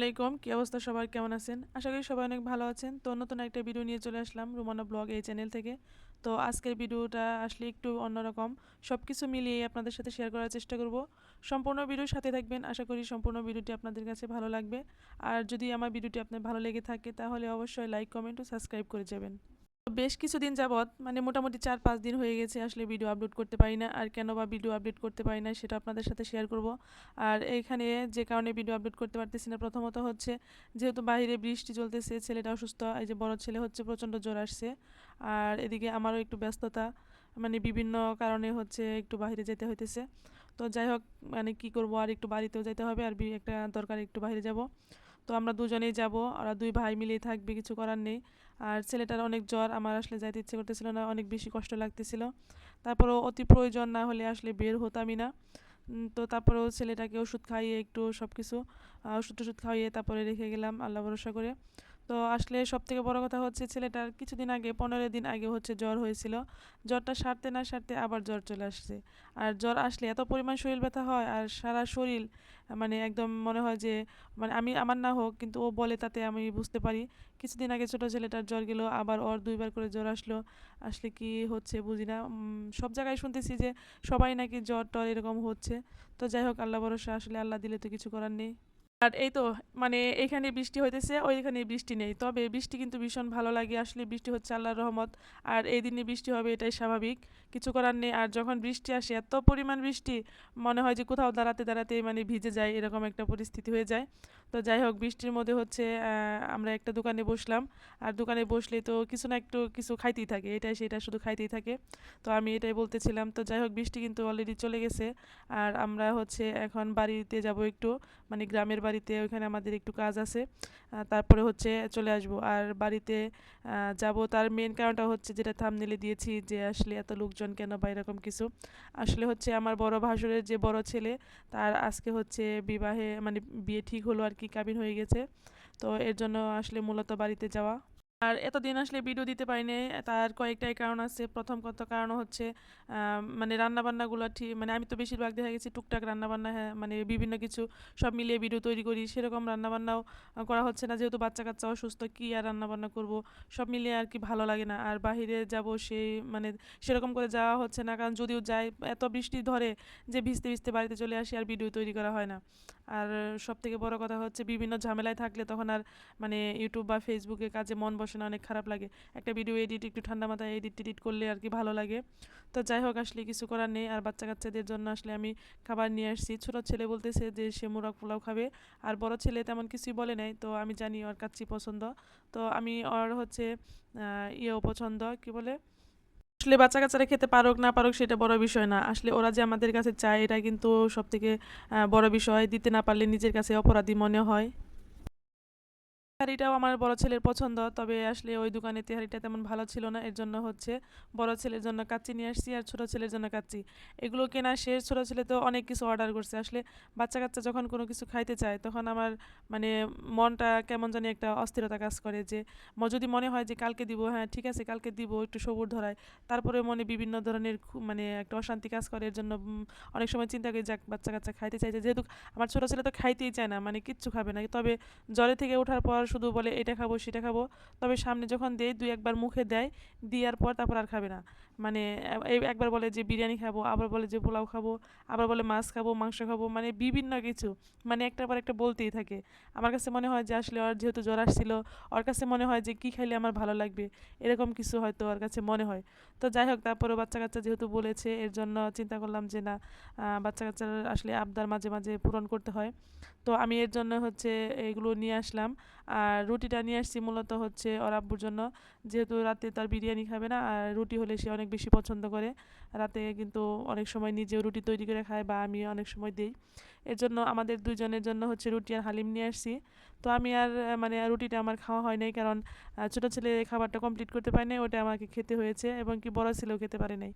আসসালামাইকুম কি অবস্থা সবার? কেমন আছেন? আশা করি সবাই অনেক ভালো আছেন। তো নতুন একটা ভিডিও নিয়ে চলে আসলাম, রুমানা ব্লগ এই চ্যানেল থেকে। তো আজকের ভিডিওটা আসলে একটু অন্যরকম। সব কিছু মিলিয়ে আপনাদের সাথে শেয়ার করার চেষ্টা করব। সম্পূর্ণ ভিডিওর সাথে থাকবেন। আশা করি সম্পূর্ণ ভিডিওটি আপনাদের কাছে ভালো লাগবে। আর যদি আমার ভিডিওটি আপনার ভালো লেগে থাকে, তাহলে অবশ্যই লাইক কমেন্ট ও সাবস্ক্রাইব করে যাবেন। বেশ কিছুদিন যাবৎ মানে মোটামুটি চার পাঁচ দিন হয়ে গেছে আসলে ভিডিও আপলোড করতে পারি না, আর কেন বা ভিডিও আপলোড করতে পারি না সেটা আপনাদের সাথে শেয়ার করব। আর এইখানে যে কারণে ভিডিও আপলোড করতে পারতেছি না, প্রথমত হচ্ছে যেহেতু বাইরে বৃষ্টি চলতেছে, ছেলেটা অসুস্থ, এই যে বড় ছেলে হচ্ছে প্রচণ্ড জ্বর আসছে। আর এদিকে আমারও একটু ব্যস্ততা মানে বিভিন্ন কারণে হচ্ছে একটু বাইরে যেতে হইতেছে। তো যাই হোক মানে কি করব, আর একটু বাড়িতেও যেতে হবে, আর একটা দরকার একটু বাইরে যাব। তো আমরা দুজনেই যাব ওরা দুই ভাই মিলেই থাকবে, কিছু করার নেই। আর ছেলেটার অনেক জ্বর, আমার আসলে যাইতে ইচ্ছে করতেছিল না, অনেক বেশি কষ্ট লাগতেছিল। তারপরেও অতি প্রয়োজন না হলে আসলে বের হতামই না। তো তারপরেও ছেলেটাকে ওষুধ খাইয়ে একটু সব কিছু ওষুধ টষুধ খাইয়ে তারপরে রেখে গেলাম, আল্লাহ ভরসা করে। তো আসলে সব থেকে বড় কথা হচ্ছে ছেলেটার কিছুদিন আগে, পনেরো দিন আগে হচ্ছে জ্বর হয়েছিল। জ্বরটা সারতে না সারতে আবার জ্বর চলে আসছে। আর জ্বর আসলে এত পরিমাণ শরীর ব্যথা হয় আর সারা শরীর মানে একদম মনে হয় যে মানে আমি, আমার না হোক, কিন্তু ও বলে তাতে আমি বুঝতে পারি। কিছুদিন আগে ছোটো ছেলেটার জ্বর গেলো, আবার ওর দুইবার করে জ্বর আসলো। আসলে কি হচ্ছে বুঝি না। সব জায়গায় শুনতেছি যে সবাই নাকি জ্বর টর এরকম হচ্ছে। তো যাই হোক, আল্লাহ ভরসা, আসলে আল্লাহ দিলে তো কিছু করার নেই। আর এই তো মানে এখানে বৃষ্টি হইতেছে, ওইখানে বৃষ্টি নেই। তবে বৃষ্টি কিন্তু ভীষণ ভালো লাগে, আসলে বৃষ্টি হচ্ছে আল্লাহর রহমত। আর এই দিনে বৃষ্টি হবে, এটাই স্বাভাবিক। কিছু করার নেই, আর যখন বৃষ্টি আসে, এত পরিমাণ বৃষ্টি, মনে হয় যে কোথাও দাঁড়াতে দাঁড়াতে মানে ভিজে যায়, এরকম একটা পরিস্থিতি হয়ে যায়। তো যাই হোক, বৃষ্টির মধ্যে হচ্ছে আমরা একটা দোকানে বসলাম। আর দোকানে বসলে তো কিছু না একটু কিছু খাইতেই থাকে, এটাই সেটা শুধু খাইতেই থাকে। তো আমি এটাই বলতেছিলাম। তো যাই হোক, বৃষ্টি কিন্তু অলরেডি চলে গেছে। আর আমরা হচ্ছে এখন বাড়িতে যাব একটু মানে গ্রামের বাড়িতে ওইখানে আমাদের একটু কাজ আছে তারপরে হচ্ছে চলে আসব। আর বাড়িতে যাব তার মেন কারণটা হচ্ছে যেটা থামনেলে দিয়েছি যে আসলে এত লোকজন কেন বা এরকম কিছু। আসলে হচ্ছে আমার বড় ভাসুরের যে বড় ছেলে, তার আজকে হচ্ছে বিবাহে মানে বিয়ে ঠিক হলো আর কি কাবিন হয়ে গেছে। তো এর জন্য আসলে মূলত বাড়িতে যাওয়া। আর এতদিন আসলে ভিডিও দিতে পারিনি। তার কয়েকটাই কারণ আছে। প্রথম কথা কারণ হচ্ছে মানে রান্নাবান্নাগুলো ঠিক মানে আমি তো বেশিরভাগ দেখা গেছি টুকটাক রান্নাবান্না হ্যাঁ মানে বিভিন্ন কিছু সব মিলিয়ে ভিডিও তৈরি করি। সেরকম রান্নাবান্নাও করা হচ্ছে না। যেহেতু বাচ্চা কাচ্চা অসুস্থ, কী আর রান্নাবান্না করব? সব মিলিয়ে আর কি ভালো লাগে না। আর বাহিরে যাব সেই মানে সেরকম করে যাওয়া হচ্ছে না। কারণ যদিও যাই, এত বৃষ্টি ধরে যে ভিজতে ভিজতে বাড়িতে চলে আসি আর ভিডিও তৈরি করা হয় না। আর সব থেকে বড় কথা হচ্ছে বিভিন্ন ঝামেলায় থাকলে তখন আর মানে ইউটিউব বা ফেসবুকে কাজে মন বসে না, অনেক খারাপ লাগে। একটা ভিডিও এডিট একটু ঠান্ডা মাথায় এডিট টেডিট করলে আর কি ভালো লাগে। তো যাই হোক, আসলে কিছু করার নেই। আর বাচ্চা কাচ্চাদের জন্য আসলে আমি খাবার নিয়ে আসছি। ছোটো ছেলে বলতেছে যে, সে মোরগ পোলাও খাবে। আর বড় ছেলে তেমন কিছুই বলে নাই। তো আমি জানি ওর কাচ্চি পছন্দ। তো আমি ওর হচ্ছে ইয়েও পছন্দ। কি বলে? আসলে বাচ্চা কাচ্চারা খেতে পারুক, না পারুক সেটা বড় বিষয় না। আসলে ওরা যে আমাদের কাছে চায় এটা কিন্তু সব থেকে বড় বিষয়। দিতে না পারলে নিজের কাছে অপরাধী মনে হয়। তেহারিটাও আমার বড় ছেলের পছন্দ, তবে আসলে ওই দোকানে তেহারিটা তেমন ভালো ছিল না। এর জন্য হচ্ছে বড় ছেলের জন্য কাচ্চি নিয়ে আসছি আর ছোট ছেলের জন্য কাচ্চি। এগুলো কেনা শেষ, ছোট ছেলে তো অনেক কিছু অর্ডার করছে। আসলে বাচ্চা কাচ্চা যখন কোনো কিছু খাইতে চায়, তখন আমার মানে মনটা কেমন জানি একটা অস্থিরতা কাজ করে যে যদি মনে হয় যে কালকে দিব হ্যাঁ ঠিক আছে, কালকে দিব, একটু সবুর ধরায়। তারপরে মনে বিভিন্ন ধরনের মানে একটা অশান্তি কাজ করে। এর জন্য অনেক সময় চিন্তা করি, যাক, বাচ্চা কাচ্চা খাইতে চাইছে। যেহেতু আমার ছোট ছেলে তো খাইতেই চায় না মানে কিচ্ছু খাবে না। তবে জ্বরে থেকে ওঠার পর শুধু বলে, এটা খাব, সেটা খাব। তবে সামনে যখন দেয়, দুই একবার মুখে দেয়, দেওয়ার পর তারপর আর খাবে না। মানে একবার বলে যে বিরিয়ানি খাব, আবার বলে যে পোলাও খাব, আবার বলে মাছ খাব, মাংস খাব মানে বিভিন্ন কিছু। মানে একটার পর একটা বলতেই থাকে। আমার কাছে মনে হয় যে আসলে ওর যেহেতু জ্বর আসছিল, ওর কাছে মনে হয় যে কী খাইলে আমার ভালো লাগবে, এরকম কিছু হয়তো ওর কাছে মনে হয়। তো যাই হোক তারপরে বাচ্চা কাচ্চা যেহেতু বলেছে, এর জন্য চিন্তা করলাম যে না বাচ্চা কাচ্চার আসলে আবদার মাঝে মাঝে পূরণ করতে হয়। তো আমি এর জন্য হচ্ছে এগুলো নিয়ে আসলাম। আর রুটিটা নিয়ে আসছি মূলত হচ্ছে ওর আব্বুর জন্য। যেহেতু রাতে তার বিরিয়ানি খাবে না, আর রুটি হলে সে অনেক বেশি পছন্দ করে। রাতে কিন্তু অনেক সময় নিজেও রুটি তৈরি করে খায় বা আমি অনেক সময় দিই। এর জন্য আমাদের দুজনের জন্য হচ্ছে রুটি আর হালিম নিয়ে আসছি। তো আমি আর মানে রুটিটা আমার খাওয়া হয় নাই কারণ ছোটো ছেলে খাবারটা কমপ্লিট করতে পারে নাই, ওটা আমাকে খেতে হয়েছে এবং কি বড় ছেলেও খেতে পারে নাই।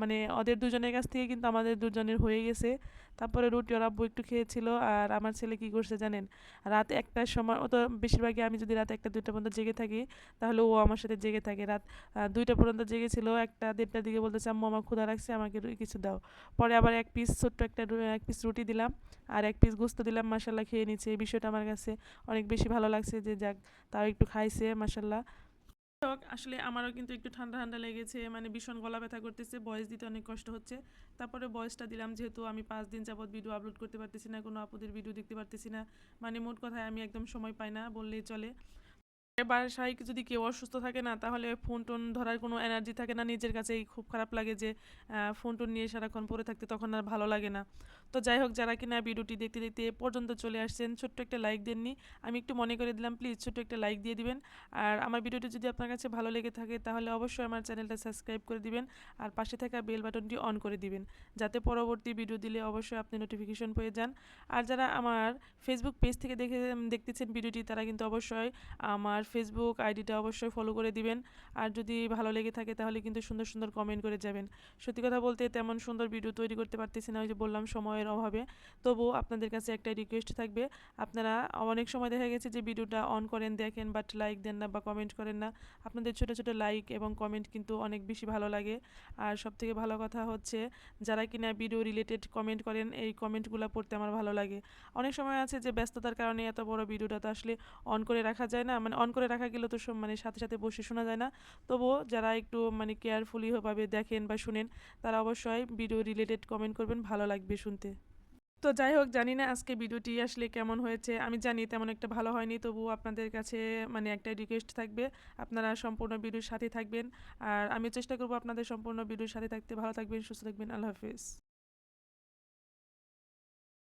মানে ওদের দুজনের কাছ থেকে কিন্তু আমাদের দুজনের হয়ে গেছে। তারপরে রুটি ওর আব্বু একটু খেয়েছিল আর আমার ছেলে কি করছে জানেন? রাত একটার সময়, ও তো বেশিরভাগই আমি যদি রাত একটা দুইটা পর্যন্ত জেগে থাকি, তাহলে ও আমার সাথে জেগে থাকে। রাত দুইটা পর্যন্ত জেগেছিল, একটা দেড়টার দিকে বলতেছে, আম্মু, আমার ক্ষুধা লাগছে, আমাকে কিছু দাও। পরে আবার এক পিস ছোট্ট একটা এক পিস রুটি দিলাম। আর এক পিস গোস্ত দিলাম মাসাল্লাহ খেয়ে নিচ্ছে এই বিষয়টা আমার কাছে অনেক বেশি ভালো লাগছে যে যাক, তাও একটু খাইছে মাসাল্লাহ আসলে আমারও কিন্তু একটু ঠান্ডা ঠান্ডা লেগেছে মানে ভীষণ গলা ব্যথা করতেছে, বয়স দিতে অনেক কষ্ট হচ্ছে। তারপরে বয়সটা দিলাম, যেহেতু আমি পাঁচ দিন যাবৎ ভিডিও আপলোড করতে পারতেছি না, কোনো আপুদের ভিডিও দেখতে পারতেছি না। মানে মোট কথায় আমি একদম সময় পাই না, বললেই চলে। বাসায় যদি কেউ অসুস্থ থাকে না, তাহলে ফোন টোন ধরার কোনো এনার্জি থাকে না। নিজের কাছেই খুব খারাপ লাগে যে ফোন টোন নিয়ে সারাক্ষণ পড়ে থাকতে তখন আর ভালো লাগে না। তো যাই হোক যারা কিনা ভিডিওটি দেখতে দেখতে এ পর্যন্ত চলে আসছেন, ছোট্ট একটা লাইক দেননি। আমি একটু মনে করে দিলাম প্লিজ ছোট্ট একটা লাইক দিয়ে দিবেন। আর আমার ভিডিওটি যদি আপনার কাছে ভালো লেগে থাকে, তাহলে অবশ্যই আমার চ্যানেলটা সাবস্ক্রাইব করে দিবেন আর পাশে থাকা বেল বাটনটি অন করে দিবেন, যাতে পরবর্তী ভিডিও দিলে অবশ্যই আপনি নোটিফিকেশন পেয়ে যান। আর যারা আমার ফেসবুক পেজ থেকে দেখে, দেখতেছেন ভিডিওটি, তারা কিন্তু অবশ্যই আমার ফেসবুক আইডিটা অবশ্যই ফলো করে দিবেন। আর যদি ভালো লেগে থাকে, তাহলে কিন্তু সুন্দর সুন্দর কমেন্ট করে যাবেন। সত্যি কথা বলতে তেমন সুন্দর ভিডিও তৈরি করতে পারতেছি না, ওই যে বললাম সময়ের অভাবে। তবুও আপনাদের কাছে একটা রিকোয়েস্ট থাকবে। আপনারা, অনেক সময় দেখা গেছে যে ভিডিওটা অন করেন, দেখেন বাট লাইক দেন না বা কমেন্ট করেন না। আপনাদের ছোটো ছোটো লাইক এবং কমেন্ট কিন্তু অনেক বেশি ভালো লাগে। আর সবথেকে ভালো কথা হচ্ছে, যারা কিনা ভিডিও রিলেটেড কমেন্ট করেন, এই কমেন্টগুলো পড়তে আমার ভালো লাগে। অনেক সময় আছে যে ব্যস্ততার কারণে এত বড় ভিডিওটা তো আসলে অন করে রাখা যায় না। মানে অন করে রাখা গেলে তো মানে সাথে সাথে বসে শোনা যায় না। তবুও যারা একটু মানে কেয়ারফুলি ভাবে দেখেন বা শুনেন, তারা অবশ্যই ভিডিও রিলেটেড কমেন্ট করবেন, ভালো লাগবে শুনতে। তো যাই হোক, জানি না আজকে ভিডিওটি আসলে কেমন হয়েছে। আমি জানি তেমন একটা ভালো হয়নি, তবুও আপনাদের কাছে মানে একটা রিকোয়েস্ট থাকবে, আপনারা সম্পূর্ণ ভিডিওর সাথে থাকবেন। আর আমি চেষ্টা করব আপনাদের সম্পূর্ণ ভিডিওর সাথে থাকতে। ভালো থাকবেন, সুস্থ থাকবেন, আল্লাহ হাফিজ।